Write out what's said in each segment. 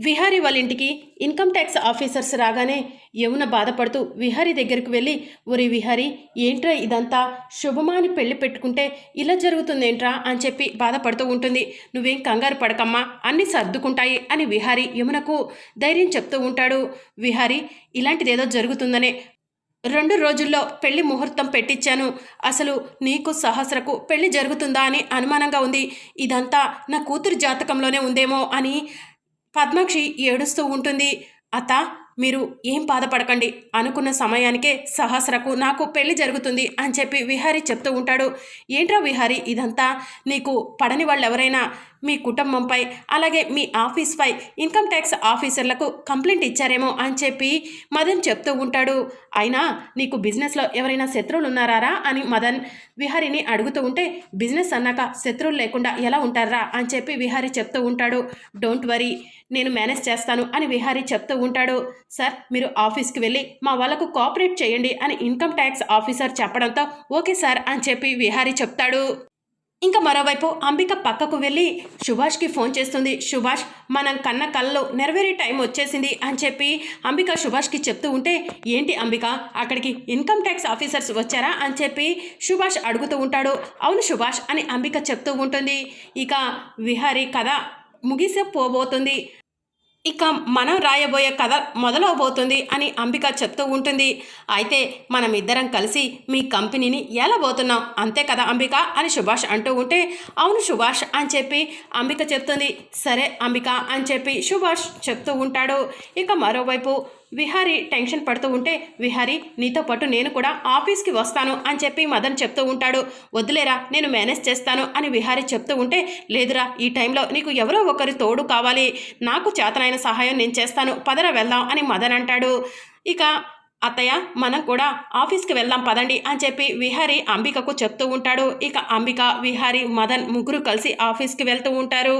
విహారీ వాళ్ళ ఇంటికి income tax officers రాగానే యమున బాధపడుతూ విహారీ దగ్గరికి వెళ్ళి ఒరి విహారీ ఏంట్రా ఇదంతా? శుభమాని పెళ్ళి పెట్టుకుంటే ఇలా జరుగుతుందేంట్రా? అని చెప్పి బాధపడుతూ ఉంటుంది. నువ్వేం కంగారు పడకమ్మా అన్నీ సర్దుకుంటాయి అని విహారీ యమునకు ధైర్యం చెప్తూ ఉంటాడు. విహారీ ఇలాంటిదేదో జరుగుతుందనే రెండు రోజుల్లో పెళ్ళి ముహూర్తం పెట్టించాను అసలు నీకు సహస్రకు పెళ్ళి జరుగుతుందా అని అనుమానంగా ఉంది. ఇదంతా నా కూతురు జాతకంలోనే ఉందేమో అని పద్మాక్షి ఏడుస్తూ ఉంటుంది అత్త మీరు ఏం బాధపడకండి. అనుకున్న సమయానికే సహస్రకు నాకు పెళ్ళి జరుగుతుంది అని చెప్పి విహారీ చెప్తూ ఉంటాడు. ఏంట్రా విహారీ ఇదంతా? నీకు పడని వాళ్ళు ఎవరైనా మీ కుటుంబంపై అలాగే మీ ఆఫీస్పై ఇన్కమ్ ట్యాక్స్ ఆఫీసర్లకు కంప్లైంట్ ఇచ్చారేమో అని చెప్పి మదన్ చెప్తూ ఉంటాడు. అయినా నీకు బిజినెస్లో ఎవరైనా శత్రువులు ఉన్నారా అని మదన్ విహారీని అడుగుతూ ఉంటే బిజినెస్ అన్నాక శత్రువులు లేకుండా ఎలా ఉంటారా అని చెప్పి విహారీ చెప్తూ ఉంటాడు. డోంట్ వరీ నేను మేనేజ్ చేస్తాను అని విహారీ చెప్తూ ఉంటాడు. సార్ మీరు ఆఫీస్కి వెళ్ళి మా వాళ్ళకు కోఆపరేట్ చేయండి అని ఇన్కమ్ ట్యాక్స్ ఆఫీసర్ చెప్పడంతో ఓకే సార్ అని చెప్పి విహారీ చెప్తాడు. ఇంకా మరోవైపు అంబిక పక్కకు వెళ్ళి సుభాష్కి ఫోన్ చేస్తుంది. సుభాష్ మనం కన్న కళ్ళలో నెరవేరే టైం వచ్చేసింది అని చెప్పి అంబిక సుభాష్కి చెప్తూ ఉంటే ఏంటి అంబిక అక్కడికి ఇన్కమ్ ట్యాక్స్ ఆఫీసర్స్ వచ్చారా అని చెప్పి సుభాష్ అడుగుతూ ఉంటాడు. అవును సుభాష్ అని అంబిక చెప్తూ ఉంటుంది. ఇక విహారీ కథ ముగిసే పోబోతుంది ఇక మనం రాయబోయే కథ మొదలవబోతుంది అని అంబిక చెప్తూ ఉంటుంది. అయితే మనం ఇద్దరం కలిసి మీ కంపెనీని ఎలా అంతే కదా అంబిక అని సుభాష్ అంటూ ఉంటే అవును సుభాష్ అని చెప్పి అంబిక చెప్తుంది. సరే అంబిక అని చెప్పి సుభాష్ చెప్తూ ఉంటాడు. ఇక మరోవైపు విహారీ టెన్షన్ పడుతూ ఉంటే విహారీ నీతో పాటు నేను కూడా ఆఫీస్కి వస్తాను అని చెప్పి మదన్ చెప్తూ ఉంటాడు. వద్దులేరా నేను మేనేజ్ చేస్తాను అని విహారీ చెప్తూ ఉంటే లేదురా ఈ టైంలో నీకు ఎవరో ఒకరి తోడు కావాలి. నాకు చేతనైన సహాయం నేను చేస్తాను. పదరా వెళ్దాం అని మదన్ అంటాడు. ఇక అత్తయ్య మనం కూడా ఆఫీస్కి వెళ్దాం పదండి అని చెప్పి విహారి అంబికకు చెప్తూ ఉంటాడు. ఇక అంబిక విహారి మదన్ ముగ్గురు కలిసి ఆఫీస్కి వెళ్తూ ఉంటారు.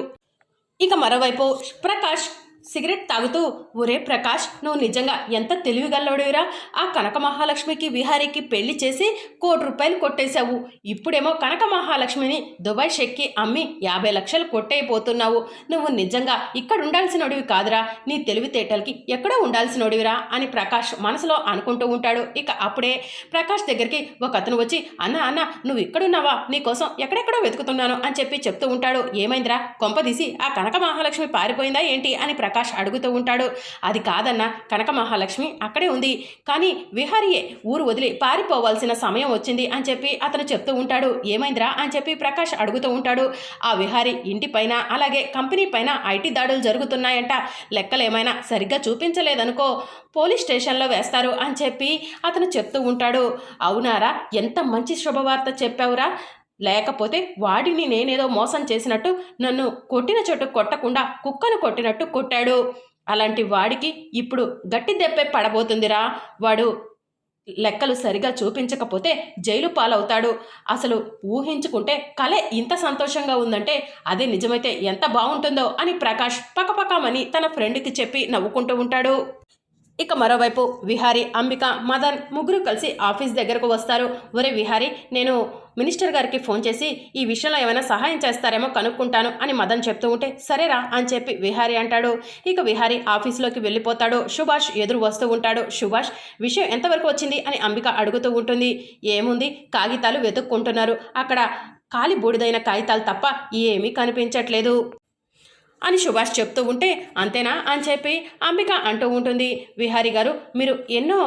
ఇక మరోవైపు ప్రకాష్ సిగరెట్ తాగుతూ ఒరే ప్రకాష్ నువ్వు నిజంగా ఎంత తెలివిగల్లోడివిరా ఆ కనక మహాలక్ష్మికి విహారీకి పెళ్ళి చేసి కోటి రూపాయలు కొట్టేశావు. ఇప్పుడేమో కనక మహాలక్ష్మిని దుబాయ్ షెక్కి అమ్మి యాభై లక్షలు కొట్టేయిపోతున్నావు నువ్వు నిజంగా ఇక్కడ ఉండాల్సినోడివి కాదురా. నీ తెలివితేటలకి ఎక్కడో ఉండాల్సినోడివిరా? అని ప్రకాష్ మనసులో అనుకుంటూ ఉంటాడు. ఇక అప్పుడే ప్రకాష్ దగ్గరికి ఒక అతను వచ్చి అన్న అన్న నువ్వు ఇక్కడున్నావా? నీకోసం ఎక్కడెక్కడో వెతుకుతున్నాను అని చెప్పి చెప్తూ ఉంటాడు. ఏమైందిరా? కొంపదీసి ఆ కనక మహాలక్ష్మి పారిపోయిందా ఏంటి? అని ప్రకాష్ అడుగుతూ ఉంటాడు. అది కాదన్న కనక మహాలక్ష్మి అక్కడే ఉంది. కానీ విహారియే ఊరు వదిలి పారిపోవాల్సిన సమయం వచ్చింది అని చెప్పి అతను చెప్తూ ఉంటాడు. ఏమైందిరా అని చెప్పి ప్రకాష్ అడుగుతూ ఉంటాడు. ఆ విహారీ ఇంటి పైన అలాగే కంపెనీ పైన ఐటీ దాడులు జరుగుతున్నాయంట. లెక్కలు ఏమైనా సరిగ్గా చూపించలేదనుకో పోలీస్ స్టేషన్లో వేస్తారు అని చెప్పి అతను చెప్తూ ఉంటాడు. అవునారా ఎంత మంచి శుభవార్త చెప్పావురా. లేకపోతే వాడిని నేనేదో మోసం చేసినట్టు నన్ను కొట్టిన చోటు కొట్టకుండా కుక్కను కొట్టినట్టు కొట్టాడు. అలాంటి వాడికి ఇప్పుడు గట్టి దెబ్బే పడబోతుందిరా. వాడు లెక్కలు సరిగా చూపించకపోతే జైలు పాలవుతాడు. అసలు ఊహించుకుంటే కలే ఇంత సంతోషంగా ఉందంటే అదే నిజమైతే ఎంత బాగుంటుందో అని ప్రకాష్ పకపకమని తన ఫ్రెండ్కి చెప్పి నవ్వుకుంటూ ఉంటాడు. ఇక మరోవైపు విహారీ అంబిక మదన్ ముగ్గురు కలిసి ఆఫీస్ దగ్గరకు వస్తారు. ఒరే విహారీ నేను మినిస్టర్ గారికి ఫోన్ చేసి ఈ విషయంలో ఏమైనా సహాయం చేస్తారేమో కనుక్కుంటాను అని మదన్ చెప్తూ ఉంటే సరేరా అని చెప్పి విహారీ అంటాడు. ఇక విహారీ ఆఫీస్లోకి వెళ్ళిపోతాడు. సుభాష్ ఎదురు వస్తూ ఉంటాడు. సుభాష్ విషయం ఎంతవరకు వచ్చింది అని అంబిక అడుగుతూ ఉంటుంది. ఏముంది? కాగితాలు వెతుక్కుంటున్నారు. అక్కడ కాలి బూడిదైన కాగితాలు తప్ప ఏమీ కనిపించట్లేదు. అని సుభాష్ చెప్తూ ఉంటే అంతేనా? అని చెప్పి అంబిక అంటూ ఉంటుంది. విహారీ గారు మీరు ఎన్నో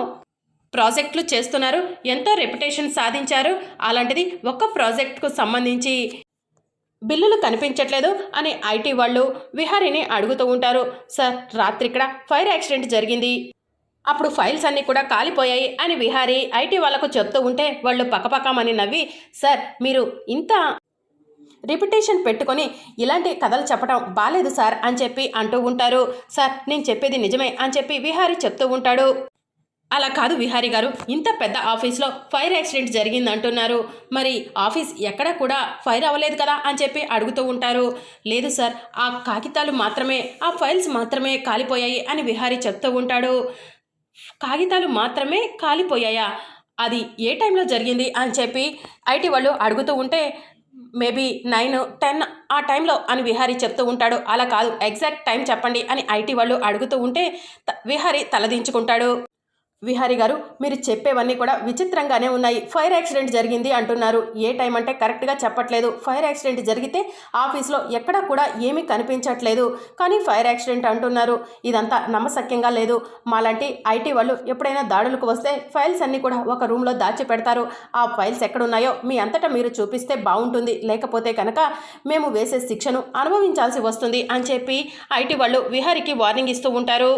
ప్రాజెక్టులు చేస్తున్నారు. ఎంతో రెప్యుటేషన్ సాధించారు. అలాంటిది ఒక్క ప్రాజెక్ట్కు సంబంధించి బిల్లులు కనిపించట్లేదు అని ఐటీ వాళ్ళు విహారీని అడుగుతూ ఉంటారు. సార్ రాత్రి ఇక్కడ ఫైర్ యాక్సిడెంట్ జరిగింది. అప్పుడు ఫైల్స్ అన్నీ కూడా కాలిపోయాయి అని విహారీ ఐటీ వాళ్ళకు చెప్తూ ఉంటే వాళ్ళు పక్కపక్కమని నవ్వి సార్ మీరు ఇంత రిపిటేషన్ పెట్టుకొని ఇలాంటి కథలు చెప్పడం బాలేదు సార్ అని చెప్పి అంటూ ఉంటారు. సార్ నేను చెప్పేది నిజమే అని చెప్పి విహారీ చెప్తూ ఉంటాడు. అలా కాదు విహారీ గారు ఇంత పెద్ద ఆఫీస్లో ఫైర్ యాక్సిడెంట్ జరిగింది అంటున్నారు మరి ఆఫీస్ ఎక్కడ కూడా ఫైర్ అవ్వలేదు కదా అని చెప్పి అడుగుతూ ఉంటారు. లేదు సార్ ఆ కాగితాలు మాత్రమే ఆ ఫైల్స్ మాత్రమే కాలిపోయాయి అని విహారీ చెప్తూ ఉంటాడు. కాగితాలు మాత్రమే కాలిపోయాయా? అది ఏ టైంలో జరిగింది అని చెప్పి ఐటీ వాళ్ళు అడుగుతూ ఉంటే మేబీ నైన్ టెన్ ఆ టైంలో అని విహారీ చెప్తూ ఉంటాడు. అలా కాదు ఎగ్జాక్ట్ టైం చెప్పండి అని ఐటీ వాళ్ళు అడుగుతూ ఉంటే త- విహారీ తలదించుకుంటాడు. విహారీ గారు మీరు చెప్పేవన్నీ కూడా విచిత్రంగానే ఉన్నాయి. ఫైర్ యాక్సిడెంట్ జరిగింది అంటున్నారు. ఏ టైం అంటే కరెక్ట్గా చెప్పట్లేదు. ఫైర్ యాక్సిడెంట్ జరిగితే ఆఫీస్లో ఎక్కడా కూడా ఏమీ కనిపించట్లేదు. కానీ ఫైర్ యాక్సిడెంట్ అంటున్నారు. ఇదంతా నమ్మశక్యంగా లేదు. మాలాంటి ఐటీ వాళ్ళు ఎప్పుడైనా దాడులకు వస్తే ఫైల్స్ అన్నీ కూడా ఒక రూమ్లో దాచి పెడతారు ఆ ఫైల్స్ ఎక్కడున్నాయో మీ అంతటా మీరు చూపిస్తే బాగుంటుంది. లేకపోతే కనుక మేము వేసే శిక్షను అనుభవించాల్సి వస్తుంది అని చెప్పి ఐటీ వాళ్ళు విహారీకి వార్నింగ్ ఇస్తూ ఉంటారు.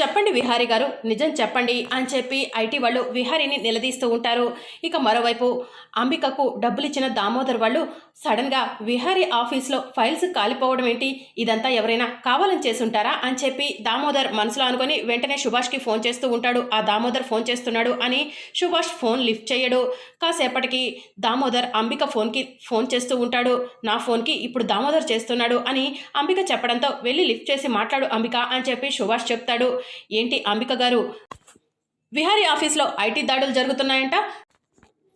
చెప్పండి విహారి గారు నిజం చెప్పండి అని చెప్పి ఐటీ వాళ్ళు విహారీని నిలదీస్తూ ఉంటారు. ఇక మరోవైపు అంబికకు డబ్బులిచ్చిన దామోదర్ వాళ్ళు సడన్గా విహారీ ఆఫీస్లో ఫైల్స్ కాలిపోవడం ఏంటి? ఇదంతా ఎవరైనా కావాలని చేసుంటారా? అని చెప్పి దామోదర్ మనసులో అనుకొని వెంటనే సుభాష్కి ఫోన్ చేస్తూ ఉంటాడు. ఆ దామోదర్ ఫోన్ చేస్తున్నాడు అని సుభాష్ ఫోన్ లిఫ్ట్ చేయడు. కాసేపటికి దామోదర్ అంబిక ఫోన్కి ఫోన్ చేస్తూ ఉంటాడు. నా ఫోన్కి ఇప్పుడు దామోదర్ చేస్తున్నాడు అని అంబిక చెప్పడంతో వెళ్ళి లిఫ్ట్ చేసి మాట్లాడు అంబిక అని చెప్పి సుభాష్ చెప్తాడు. ఏంటి అంబిక గారు? విహారీ ఆఫీస్లో ఐటీ దాడులు జరుగుతున్నాయంట.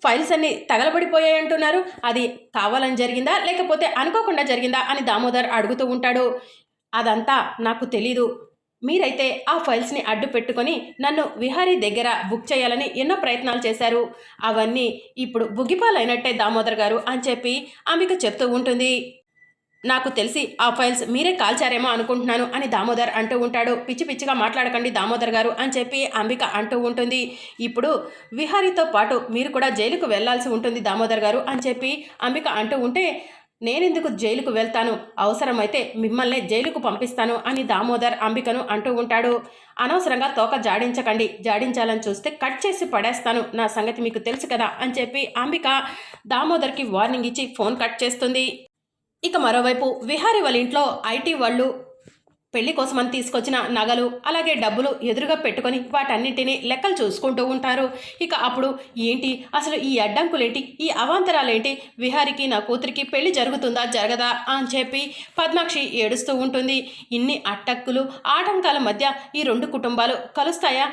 ఫైల్స్ అన్ని తగలబడిపోయాయి అంటున్నారు. అది కావాలని జరిగిందా? లేకపోతే అనుకోకుండా జరిగిందా అని దామోదర్ అడుగుతూ ఉంటాడు. అదంతా నాకు తెలీదు. మీరైతే ఆ ఫైల్స్ని అడ్డు పెట్టుకొని నన్ను విహారీ దగ్గర బుక్ చేయాలని ఎన్నో ప్రయత్నాలు చేశారు. అవన్నీ ఇప్పుడు బుగ్గిపాలైనట్టే దామోదర్ గారు అని చెప్పి ఆమెకు చెప్తూ ఉంటుంది. నాకు తెలిసి ఆ ఫైల్స్ మీరే కాల్చారేమో అనుకుంటున్నాను అని దామోదర్ అంటూ ఉంటాడు. పిచ్చి పిచ్చిగా మాట్లాడకండి దామోదర్ గారు అని చెప్పి అంబిక అంటూ ఉంటుంది. ఇప్పుడు విహారీతో పాటు మీరు కూడా జైలుకు వెళ్ళాల్సి ఉంటుంది దామోదర్ గారు అని చెప్పి అంబిక అంటూ ఉంటే నేనెందుకు జైలుకు వెళ్తాను? అవసరమైతే మిమ్మల్ని జైలుకు పంపిస్తాను అని దామోదర్ అంబికను అంటూ ఉంటాడు. అనవసరంగా తోక జాడించకండి. జాడించాలని చూస్తే కట్ చేసి పడేస్తాను. నా సంగతి మీకు తెలుసు కదా అని చెప్పి అంబిక దామోదర్కి వార్నింగ్ ఇచ్చి ఫోన్ కట్ చేస్తుంది. ఇక మరోవైపు విహారీ వాళ్ళ ఇంట్లో ఐటీ వాళ్ళు పెళ్ళి కోసమని తీసుకొచ్చిన నగలు అలాగే డబ్బులు ఎదురుగా పెట్టుకొని వాటన్నింటినీ లెక్కలు చూసుకుంటూ ఉంటారు. ఇక అప్పుడు ఏంటి? అసలు ఈ అడ్డంకులేంటి? ఈ అవాంతరాలేంటి? విహారికి నా కూతురికి పెళ్ళి జరుగుతుందా జరగదా అని చెప్పి పద్మాక్షి ఏడుస్తూ ఉంటుంది. ఇన్ని అట్టక్కులు ఆటంకాల మధ్య ఈ రెండు కుటుంబాలు కలుస్తాయా?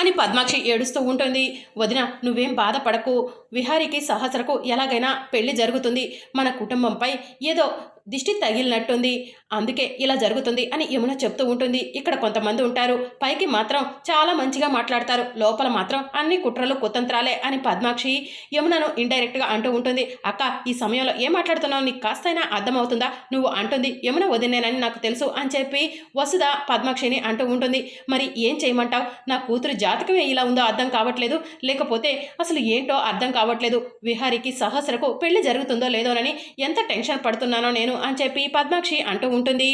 అని పద్మాక్షి ఏడుస్తూ ఉంటుంది. వదిన నువ్వేం బాధపడకు. విహారికి సహస్రకు ఎలాగైనా పెళ్ళి జరుగుతుంది. మన కుటుంబంపై ఏదో దిష్టి తగిలినట్టుంది. అందుకే ఇలా జరుగుతుంది అని యమున చెప్తూ ఉంటుంది. ఇక్కడ కొంతమంది ఉంటారు. పైకి మాత్రం చాలా మంచిగా మాట్లాడతారు. లోపల మాత్రం అన్ని కుట్రలు కుతంత్రాలే అని పద్మాక్షి యమునను ఇండైరెక్ట్గా అంటూ ఉంటుంది. అక్క ఈ సమయంలో ఏం మాట్లాడుతున్నావు? నీకు కాస్తైనా అర్థమవుతుందా? నువ్వు అంటుంది యమున వదినేనని నాకు తెలుసు అని చెప్పి వసుధ పద్మాక్షిని అంటూ ఉంటుంది. మరి ఏం చేయమంటావు? నా కూతురు జాతకమే ఇలా ఉందో అర్థం కావట్లేదు. లేకపోతే అసలు ఏంటో అర్థం కావట్లేదు. విహారికి సహస్రకు పెళ్ళి జరుగుతుందో లేదోనని ఎంత టెన్షన్ పడుతున్నానో నేను అని చెప్పి పద్మాక్షి అంటూ ఉంటుంది.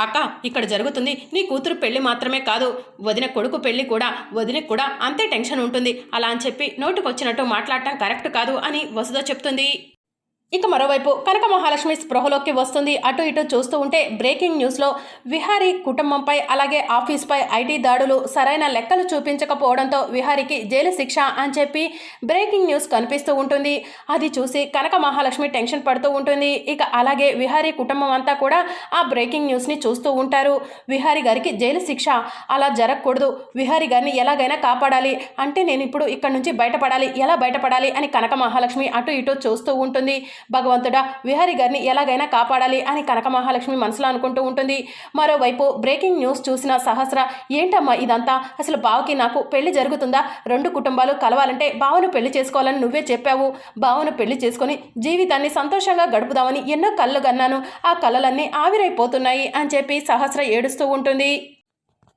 అక్క ఇక్కడ జరుగుతుంది. నీ కూతురు పెళ్ళి మాత్రమే కాదు వదిన కొడుకు పెళ్ళి కూడా వదినకు కూడా అంతే టెన్షన్ ఉంటుంది. అలా అని చెప్పి నోటుకొచ్చినట్టు మాట్లాడటం కరెక్ట్ కాదు అని వసుధ చెప్తుంది. ఇక మరోవైపు కనక మహాలక్ష్మి స్పృహలోకి వస్తుంది. అటు ఇటు చూస్తూ ఉంటే బ్రేకింగ్ న్యూస్లో విహారీ కుటుంబంపై అలాగే ఆఫీస్పై ఐటీ దాడులు సరైన లెక్కలు చూపించకపోవడంతో విహారీకి జైలు శిక్ష అని చెప్పి బ్రేకింగ్ న్యూస్ కనిపిస్తూ ఉంటుంది. అది చూసి కనక మహాలక్ష్మి టెన్షన్ పడుతూ ఉంటుంది. ఇక అలాగే విహారీ కుటుంబం అంతా కూడా ఆ బ్రేకింగ్ న్యూస్ని చూస్తూ ఉంటారు. విహారీ గారికి జైలు శిక్ష అలా జరగకూడదు. విహారీ గారిని ఎలాగైనా కాపాడాలి. అంటే నేను ఇప్పుడు ఇక్కడ నుంచి బయటపడాలి. ఎలా బయటపడాలి అని కనక మహాలక్ష్మి అటు ఇటు చూస్తూ ఉంటుంది. భగవంతుడా విహారి గారిని ఎలాగైనా కాపాడాలి అని కనక మహాలక్ష్మి మనసులో అనుకుంటూ ఉంటుంది. మరోవైపు బ్రేకింగ్ న్యూస్ చూసిన సహస్ర ఏంటమ్మా ఇదంతా? అసలు బావకి నాకు పెళ్ళి జరుగుతుందా? రెండు కుటుంబాలు కలవాలంటే బావను పెళ్ళి చేసుకోవాలని నువ్వే చెప్పావు. బావను పెళ్ళి చేసుకొని జీవితాన్ని సంతోషంగా గడుపుదామని ఎన్నో కళ్ళు గన్నాను ఆ కళ్ళలన్నీ ఆవిరైపోతున్నాయి అని చెప్పి సహస్ర ఏడుస్తూ ఉంటుంది.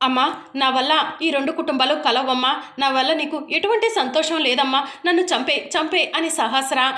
అమ్మా నా వల్ల ఈ రెండు కుటుంబాలు కలవమ్మా. నా వల్ల నీకు ఎటువంటి సంతోషం లేదమ్మా. నన్ను చంపే చంపే అని సహస్ర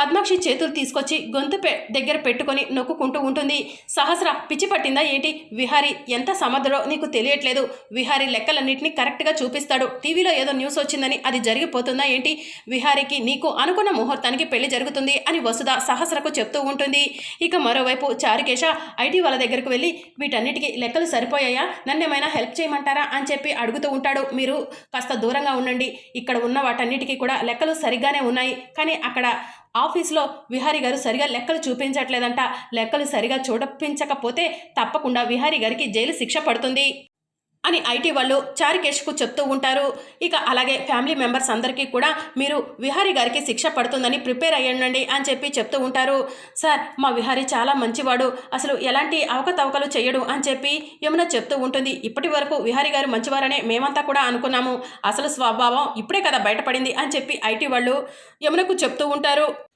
పద్మాక్షి చేతులు తీసుకొచ్చి గొంతు పె దగ్గర పెట్టుకొని నొక్కుంటూ ఉంటుంది. సహస్ర పిచ్చి పట్టిందా ఏంటి? విహారీ ఎంత సమర్థుడో నీకు తెలియట్లేదు. విహారీ లెక్కలన్నింటినీ కరెక్ట్గా చూపిస్తాడు. టీవీలో ఏదో న్యూస్ వచ్చిందని అది జరిగిపోతుందా ఏంటి? విహారీకి నీకు అనుకున్న ముహూర్తానికి పెళ్ళి జరుగుతుంది అని వసుధ సహస్రకు చెప్తూ ఉంటుంది. ఇక మరోవైపు చారుకేశ ఐటీ వాళ్ళ దగ్గరకు వెళ్ళి వీటన్నిటికీ లెక్కలు సరిపోయాయా? నన్ను ఏమైనా హెల్ప్ చేయమంటారా? అని చెప్పి అడుగుతూ ఉంటాడు. మీరు కాస్త దూరంగా ఉండండి. ఇక్కడ ఉన్న వాటన్నిటికీ కూడా లెక్కలు సరిగ్గానే ఉన్నాయి. కానీ అక్కడ ఆఫీస్లో విహారీ గారు సరిగా లెక్కలు చూపించట్లేదంట. లెక్కలు సరిగా చూడపించకపోతే తప్పకుండా విహారీ గారికి జైలు శిక్ష పడుతుంది. అని ఐటీ వాళ్ళు చారికేష్కు చెప్తూ ఉంటారు. ఇక అలాగే ఫ్యామిలీ మెంబర్స్ అందరికీ కూడా మీరు విహారీ గారికి శిక్ష పడుతుందని ప్రిపేర్ అయ్యండి అని చెప్పి చెప్తూ ఉంటారు. సార్ మా విహారీ చాలా మంచివాడు. అసలు ఎలాంటి అవకతవకలు చేయడు అని చెప్పి యమున చెప్తూ ఉంటుంది. ఇప్పటి వరకు విహారీ గారు మంచివారనే మేమంతా కూడా అనుకున్నాము. అసలు స్వభావం ఇప్పుడే కదా బయటపడింది అని చెప్పి ఐటీ వాళ్ళు యమునకు చెప్తూ ఉంటారు.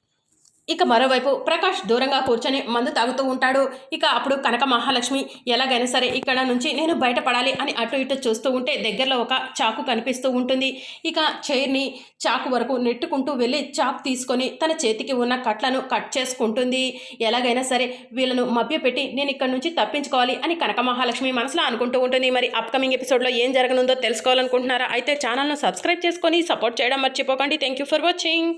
ఇక మరోవైపు ప్రకాష్ దూరంగా కూర్చొని మందు తాగుతూ ఉంటాడు. ఇక అప్పుడు కనక మహాలక్ష్మి ఎలాగైనా సరే ఇక్కడ నుంచి నేను బయటపడాలి అని అటు ఇటు చూస్తూ ఉంటే దగ్గరలో ఒక చాకు కనిపిస్తూ ఉంటుంది. ఇక చైర్ని చాకు వరకు నెట్టుకుంటూ వెళ్ళి చాకు తీసుకొని తన చేతికి ఉన్న కట్లను కట్ చేసుకుంటుంది. ఎలాగైనా సరే వీళ్ళను మభ్యపెట్టి నేను ఇక్కడ నుంచి తప్పించుకోవాలి అని కనక మహాలక్ష్మి మనసులో అనుకుంటూ ఉంటుంది. మరి అప్కమింగ్ ఎపిసోడ్లో ఏం జరగనుందో తెలుసుకోవాలనుకుంటున్నారా? అయితే ఛానల్ను సబ్స్క్రైబ్ చేసుకొని సపోర్ట్ చేయడం మర్చిపోకండి. Thank you for watching